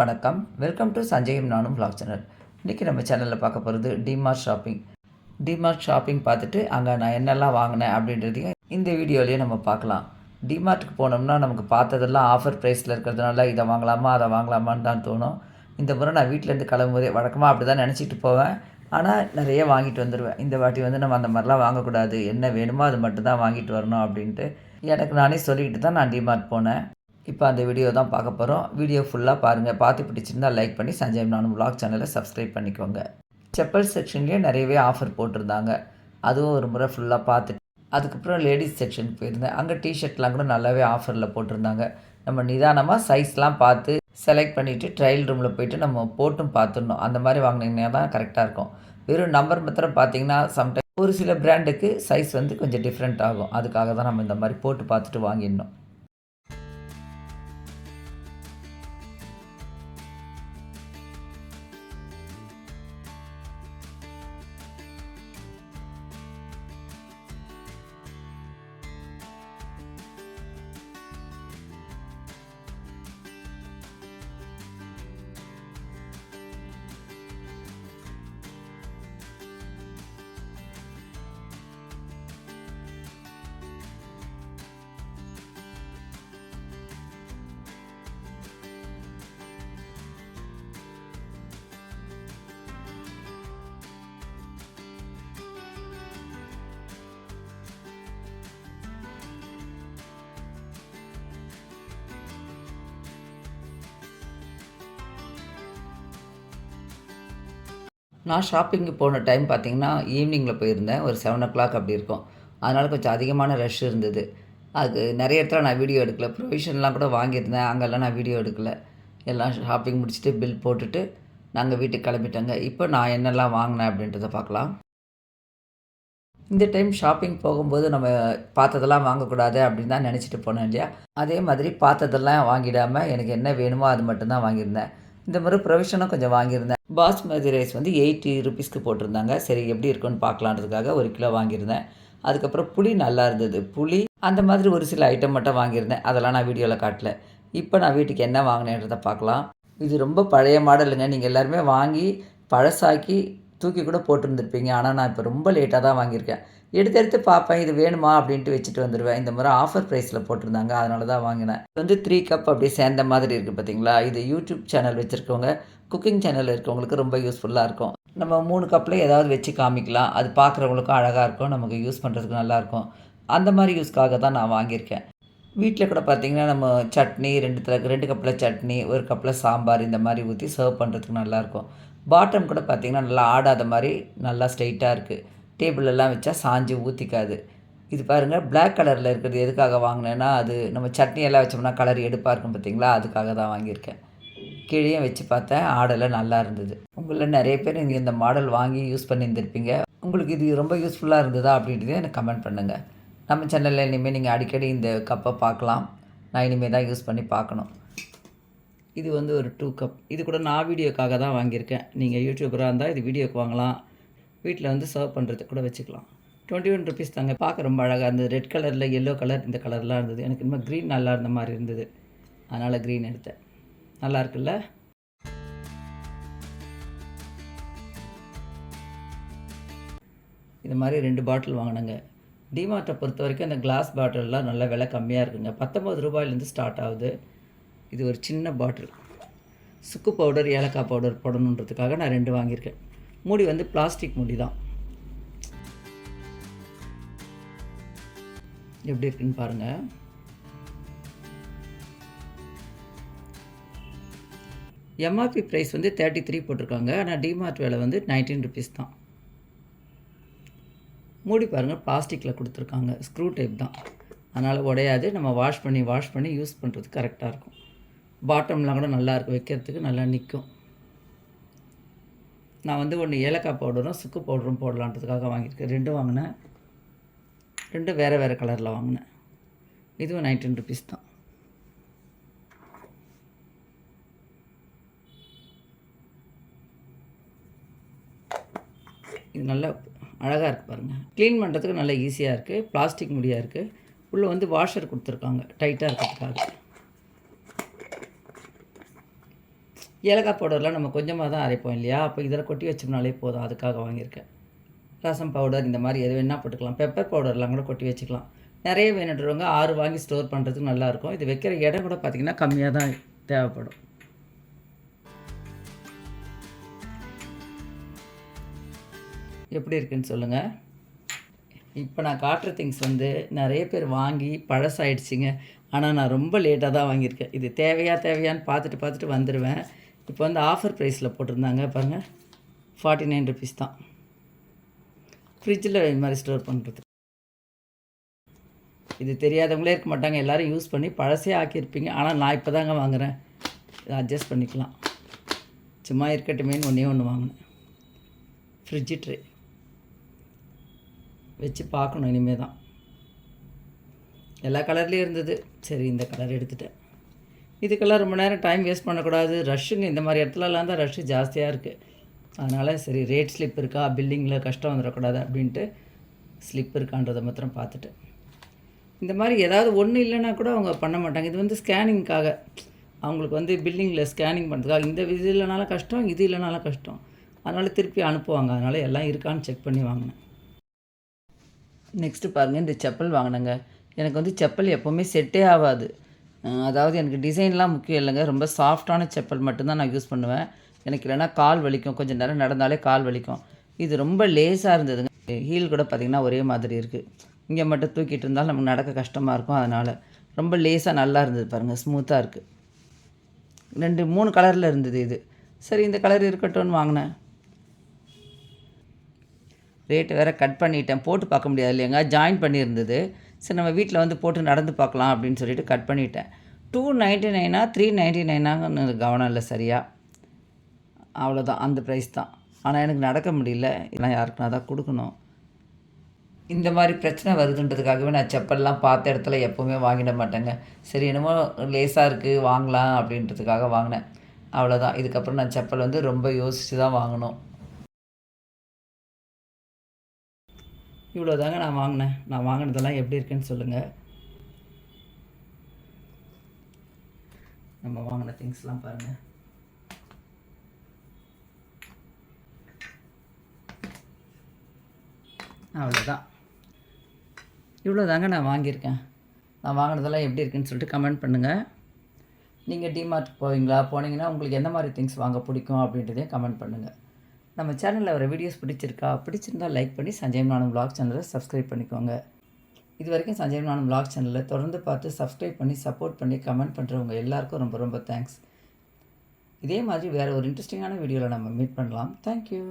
வணக்கம். Welcome to சஞ்சயம் நானும் block channel இன்றைக்கி நம்ம சேனலில் பார்க்க போகிறது டிமார்ட் ஷாப்பிங் டிமார்ட் ஷாப்பிங் பார்த்துட்டு அங்கே நான் என்னெல்லாம் வாங்கினேன் அப்படின்றதையும் இந்த வீடியோலேயே நம்ம பார்க்கலாம். டிமார்ட்டுக்கு போனோம்னா நமக்கு பார்த்ததெல்லாம் ஆஃபர் ப்ரைஸில் இருக்கிறதுனால இதை வாங்கலாமா அதை வாங்கலாமான்னு தான் தோணும். இந்த முறை நான் வீட்டிலேருந்து கிளம்பும்போதே வழக்கமாக அப்படி தான் நினச்சிட்டு போவேன். ஆனால் நிறைய வாங்கிட்டு வந்துடுவேன் இந்த வாட்டி வந்து நம்ம அந்த மாதிரிலாம் வாங்கக்கூடாது. என்ன வேணுமோ அது மட்டும் தான் வாங்கிட்டு வரணும் அப்படின்ட்டு எனக்கு நானே சொல்லிக்கிட்டு தான் நான் டிமார்ட் போனேன். இப்போ அந்த வீடியோ தான் பார்க்க போகிறோம் வீடியோ ஃபுல்லாக பாருங்கள் பார்த்து பிடிச்சிருந்தா லைக் பண்ணி சஞ்சய் நானும் vlog சேனலை சப்ஸ்கிரைப் பண்ணிக்கோங்க. செப்பல் செக்ஷன்லேயே நிறையவே ஆஃபர் போட்டிருந்தாங்க. அதுவும் ஒரு முறை ஃபுல்லாக பார்த்துட்டு. அதுக்கப்புறம் லேடிஸ் செக்ஷன் போயிருந்தேன். அங்கே டிஷர்ட்லாம் கூட நல்லாவே ஆஃபரில் போட்டிருந்தாங்க. நம்ம நிதானமாக சைஸ்லாம் பார்த்து செலக்ட் பண்ணிவிட்டு ட்ரையல் ரூமில் போயிட்டு நம்ம போட்டும் பார்த்துடணும். அந்த மாதிரி வாங்கினீங்கன்னா தான் கரெக்டாக இருக்கும். வெறும் நம்பர் மாத்திரம் பார்த்தீங்கன்னா சம்டைம் ஒரு சில பிராண்டுக்கு சைஸ் வந்து கொஞ்சம் டிஃப்ரெண்ட் ஆகும். அதுக்காக தான் நம்ம இந்த மாதிரி போட்டு பார்த்துட்டு வாங்கிடணும். நான் ஷாப்பிங்கு போன டைம் பார்த்தீங்கன்னா ஈவினிங்கில் போயிருந்தேன். ஒரு செவன் ஓ கிளாக் அப்படி இருக்கும். அதனால் கொஞ்சம் அதிகமான ரஷ் இருந்தது. அது நிறைய இடத்துல நான் வீடியோ எடுக்கல. ப்ரொவிஷன்லாம் கூட வாங்கியிருந்தேன். அங்கெல்லாம் நான் வீடியோ எடுக்கல. எல்லாம் ஷாப்பிங் முடிச்சுட்டு பில் போட்டுட்டு நாங்கள் வீட்டுக்கு கிளம்பிட்டோங்க. இப்போ நான் என்னெல்லாம் வாங்கினேன் அப்படின்றத பார்க்கலாம். இந்த டைம் ஷாப்பிங் போகும்போது நம்ம பார்த்ததெல்லாம் வாங்கக்கூடாது அப்படின்னு தான் நினச்சிட்டு போனேன் இல்லையா? அதே மாதிரி பார்த்ததெல்லாம் வாங்கிடாமல் எனக்கு என்ன வேணுமோ அது மட்டும்தான் வாங்கியிருந்தேன். இந்த முறை ப்ரொவிஷனும் கொஞ்சம் வாங்கியிருந்தேன். பாஸ்மதி ரைஸ் வந்து எயிட்டி ருபீஸ்க்கு போட்டிருந்தாங்க. சரி எப்படி இருக்குன்னு பார்க்கலான்றதுக்காக ஒரு கிலோ வாங்கியிருந்தேன். அதுக்கப்புறம் புளி நல்லா இருந்தது. புளி அந்த மாதிரி ஒரு சில ஐட்டம் மட்டும் வாங்கியிருந்தேன். அதெல்லாம் நான் வீடியோவில் காட்டல. இப்போ நான் வீட்டுக்கு என்ன வாங்கினேன்றதை பார்க்கலாம். இது ரொம்ப பழைய மாடலுங்க நீங்கள் எல்லாருமே வாங்கி பழசாக்கி தூக்கி கூட போட்டிருந்துருப்பீங்க. ஆனால் நான் இப்போ ரொம்ப லேட்டாக தான் வாங்கியிருக்கேன். எடுத்தெடுத்து பார்ப்பேன் இது வேணுமா அப்படின்ட்டு வச்சுட்டு வந்துடுவேன் இந்த முறை ஆஃபர் ப்ரைஸில் போட்டிருந்தாங்க அதனால தான் வாங்கினேன். இது வந்து த்ரீ கப் அப்படியே சேர்ந்த மாதிரி இருக்குது பார்த்தீங்களா? இது யூடியூப் சேனல் வச்சுருக்கவங்க குக்கிங் சேனல் இருக்கவங்களுக்கு ரொம்ப யூஸ்ஃபுல்லாக இருக்கும். நம்ம மூணு கப்பில் ஏதாவது வச்சு காமிக்கலாம். அது பார்க்குறவங்களுக்கும் அழகாக இருக்கும் நமக்கு யூஸ் பண்ணுறதுக்கு நல்லாயிருக்கும் அந்த மாதிரி யூஸ்க்காக தான் நான் வாங்கியிருக்கேன். வீட்டில் கூட பார்த்திங்கன்னா நம்ம சட்னி ரெண்டு தர ரெண்டு கப்பில் சட்னி ஒரு கப்பில் சாம்பார் இந்த மாதிரி ஊற்றி சர்வ் பண்ணுறதுக்கு நல்லாயிருக்கும் பாட்டம் கூட பார்த்திங்கன்னா நல்லா ஆடாத மாதிரி நல்லா ஸ்ட்ரைட்டாக இருக்குது டேபிளெல்லாம் வச்சா சாஞ்சு ஊற்றிக்காது இது பாருங்கள் பிளாக் கலரில் இருக்கிறது எதுக்காக வாங்கினேன்னா அது நம்ம சட்னி எல்லாம் வச்சோம்னா கலர் எடுப்பாக இருக்கும் பார்த்தீங்களா அதுக்காக தான் வாங்கியிருக்கேன். கீழே வச்சு பார்த்தேன் ஆடெல்லாம் நல்லா இருந்தது. உங்களில் நிறைய பேர் நீங்கள் இந்த மாடல் வாங்கி யூஸ் பண்ணியிருந்திருப்பீங்க. உங்களுக்கு இது ரொம்ப யூஸ்ஃபுல்லாக இருந்ததா அப்படின்றத எனக்கு கமெண்ட் பண்ணுங்கள் நம்ம சேனலில் இனிமேல் நீங்கள் அடிக்கடி இந்த கப்பை பார்க்கலாம். நான் இனிமேல் தான் யூஸ் பண்ணி பார்க்கணும். இது வந்து ஒரு டூ கப் இது கூட நான் வீடியோக்காக தான் வாங்கியிருக்கேன். நீங்கள் யூடியூபராக இருந்தால் இது வீடியோக்கு வாங்கலாம். வீட்டில் வந்து சர்வ் பண்ணுறதுக்கு கூட வச்சுக்கலாம். டுவெண்ட்டி ஒன் ருபீஸ் தாங்க. பார்க்க ரொம்ப அழகாக இருந்தது. ரெட் கலரில் எல்லோ கலர் இந்த கலர்லாம் இருந்தது. எனக்கு இன்னும் க்ரீன் நல்லா இருந்த மாதிரி இருந்தது. அதனால் க்ரீன் எடுத்தேன். நல்லா இருக்குல்ல? இது மாதிரி ரெண்டு பாட்டில் வாங்கினேங்க. டிமார்ட்டை பொறுத்த வரைக்கும் அந்த கிளாஸ் பாட்டிலெலாம் நல்ல விலை கம்மியாக இருக்குங்க. பத்தொம்பது ரூபாயிலேருந்து ஸ்டார்ட் ஆகுது. இது ஒரு சின்ன பாட்டில் சுக்கு பவுடர் ஏலக்காய் பவுடர் போடணுன்றதுக்காக நான் ரெண்டு வாங்கியிருக்கேன். மூடி வந்து பிளாஸ்டிக் மூடி தான். எப்படி இருக்குன்னு பாருங்கள் எம்ஆர்பி ப்ரைஸ் வந்து தேர்ட்டி த்ரீ போட்டிருக்காங்க. ஆனால் டிமார்ட் விலை வந்து நைன்டீன் ருபீஸ் தான். மூடி பாருங்கள் பிளாஸ்டிக்கில் கொடுத்துருக்காங்க. ஸ்க்ரூ டைப் தான். அதனால் உடையாது. நம்ம வாஷ் பண்ணி வாஷ் பண்ணி யூஸ் பண்ணுறதுக்கு கரெக்டாக இருக்கும். பாட்டம்லாம் கூட நல்லா இருக்கும் வைக்கிறதுக்கு நல்லா நிற்கும் நான் வந்து ஒன்று ஏலக்காய் பவுடரும் சுக்கு பவுடரும் போடலான்றதுக்காக வாங்கியிருக்கேன். ரெண்டும் வாங்கினேன். ரெண்டும் வேறு வேறு கலரில் வாங்கினேன். இதுவும் நைன்டீன் ருபீஸ் தான். இது நல்லா அழகாக இருக்குது பாருங்கள் க்ளீன் பண்ணுறதுக்கு நல்லா ஈஸியாக இருக்குது பிளாஸ்டிக் முடியாக இருக்குது உள்ளே வந்து வாஷர் கொடுத்துருக்காங்க. டைட்டாக இருக்கிறதுக்காக. ஏலக்காய் பவுடர்லாம் நம்ம கொஞ்சமாக தான் அரைப்போம் இல்லையா? அப்போ இதில் கொட்டி வச்சோம்னாலே போதும். அதுக்காக வாங்கியிருக்கேன். ரசம் பவுடர் இந்த மாதிரி எது வேணால் போட்டுக்கலாம். பெப்பர் பவுடர்லாம் கூட கொட்டி வச்சுக்கலாம். நிறைய வேணுன்றவங்க ஆறு வாங்கி ஸ்டோர் பண்ணுறதுக்கு நல்லாயிருக்கும். இது வைக்கிற இடம் கூட பார்த்திங்கன்னா கம்மியாக தான் தேவைப்படும். எப்படி இருக்குன்னு சொல்லுங்கள் இப்போ நான் காட்டுற திங்ஸ் வந்து நிறைய பேர் வாங்கி பழசாயிடுச்சிங்க. ஆனால் நான் ரொம்ப லேட்டாக தான் வாங்கியிருக்கேன். இது தேவையா தேவையான்னு பார்த்துட்டு பார்த்துட்டு வந்துடுவேன் இப்போ வந்து ஆஃபர் ப்ரைஸில் போட்டிருந்தாங்க பாருங்கள் ஃபார்ட்டி நைன் ருபீஸ் தான். ஃப்ரிட்ஜில் இது மாதிரி ஸ்டோர் பண்ணுறது இது தெரியாதவங்களே இருக்க மாட்டாங்க. எல்லோரும் யூஸ் பண்ணி பழசே ஆக்கியிருப்பீங்க. ஆனால் நான் இப்போ தாங்க வாங்குகிறேன் இதை அட்ஜஸ்ட் பண்ணிக்கலாம். சும்மா இருக்கட்டுமேன்னு ஒன்றே ஒன்று வாங்கினேன். ஃப்ரிட்ஜு ட்ரே வச்சு பார்க்கணும் இனிமேல் தான் எல்லா கலர்லேயும் இருந்தது. சரி இந்த கலர் எடுத்துட்டேன். இதுக்கெல்லாம் ரொம்ப நேரம் டைம் வேஸ்ட் பண்ணக்கூடாது. ரஷ்ஷுங்க இந்த மாதிரி இடத்துலலாம் தான் ரஷ்ஷு ஜாஸ்தியாக இருக்குது அதனால் சரி ரேட் ஸ்லிப் இருக்கா? பில்டிங்கில் கஷ்டம் வந்துடக்கூடாது அப்படின்ட்டு ஸ்லிப் இருக்கான்றதை மாத்திரம் பார்த்துட்டு. இந்த மாதிரி ஏதாவது ஒன்று இல்லைன்னா கூட அவங்க பண்ண மாட்டாங்க. இது வந்து ஸ்கேனிங்க்காக அவங்களுக்கு வந்து பில்டிங்கில் ஸ்கேனிங் பண்ணுறதுக்காக இந்த இது இல்லைனாலும் கஷ்டம் இது இல்லைனாலும் கஷ்டம். அதனால் திருப்பி அனுப்புவாங்க. அதனால் எல்லாம் இருக்கான்னு செக் பண்ணி வாங்கினேன். நெக்ஸ்ட்டு பாருங்கள் இந்த செப்பல் வாங்கினேங்க. எனக்கு வந்து செப்பல் எப்போவுமே செட்டே ஆகாது. அதாவது எனக்கு டிசைன்லாம் முக்கியம் இல்லைங்க. ரொம்ப சாஃப்டான செப்பல் மட்டும்தான் நான் யூஸ் பண்ணுவேன். எனக்கு இல்லைன்னா கால் வலிக்கும். கொஞ்சம் நேரம் நடந்தாலே கால் வலிக்கும். இது ரொம்ப லேஸாக இருந்ததுங்க. ஹீல் கூட பார்த்திங்கன்னா ஒரே மாதிரி இருக்குது இங்கே மட்டும் தூக்கிட்டு இருந்தாலும் நமக்கு நடக்க கஷ்டமாக இருக்கும். அதனால் ரொம்ப லேஸாக நல்லா இருந்தது பாருங்கள் ஸ்மூத்தாக இருக்குது ரெண்டு மூணு கலரில் இருந்தது இது. சரி இந்த கலர் இருக்கட்டும்னு வாங்கினேன். ரேட்டு வேறு கட் பண்ணிட்டேன். போட்டு பார்க்க முடியாது இல்லையாங்க. ஜாயின் பண்ணியிருந்தது. சரி நம்ம வீட்டில் வந்து போட்டு நடந்து பார்க்கலாம் அப்படின்னு சொல்லிட்டு கட் பண்ணிட்டேன். டூ நைன்ட்டி நைனா த்ரீ நைன்ட்டி நைனாங்கன்னு கவனம் இல்லை சரியாக அவ்வளோதான் அந்த ப்ரைஸ் தான். ஆனால் எனக்கு நடக்க முடியல. இதெல்லாம் யாருக்குனா தான் கொடுக்கணும். இந்த மாதிரி பிரச்சனை வருதுன்றதுக்காகவே நான் செப்பல்லாம் பார்த்த இடத்துல எப்போவுமே வாங்கிட மாட்டேங்க. சரி என்னமோ லேசாக இருக்குது வாங்கலாம் அப்படின்றதுக்காக வாங்கினேன். அவ்வளோதான் இதுக்கப்புறம் நான் செப்பல் வந்து ரொம்ப யோசித்து தான் வாங்கினோம் இவ்வளோ தாங்க நான் வாங்கினேன். நான் வாங்கினதெல்லாம் எப்படி இருக்குன்னு சொல்லுங்கள் நம்ம வாங்கின திங்ஸ்லாம் பாருங்கள் அவ்வளோதான் இவ்வளோ தாங்க நான் வாங்கியிருக்கேன். நான் வாங்கினதெல்லாம் எப்படி இருக்குன்னு சொல்லிட்டு கமெண்ட் பண்ணுங்கள் நீங்கள் டிமார்ட் போவீங்களா? போனீங்கன்னா உங்களுக்கு எந்த மாதிரி திங்ஸ் வாங்க பிடிக்கும் அப்படின்றதையும் கமெண்ட் பண்ணுங்கள் நம்ம சேனலில் வர வீடியோஸ் பிடிச்சிருக்கா பிடிச்சிருந்தா லைக் பண்ணி சஞ்சய் நானும் விளாக் சேனலை சப்ஸ்கிரைப் பண்ணிக்கோங்க. இது வரைக்கும் சஞ்சய் நானும் விளாக் சேனலில் தொடர்ந்து பார்த்து சப்ஸ்கிரைப் பண்ணி சப்போர்ட் பண்ணி கமெண்ட் பண்ணுறவங்க எல்லாருக்கும் ரொம்ப ரொம்ப தேங்க்ஸ் இதே மாதிரி வேறு ஒரு இன்ட்ரெஸ்டிங்கான வீடியோவில் நம்ம மீட் பண்ணலாம். தேங்க்யூ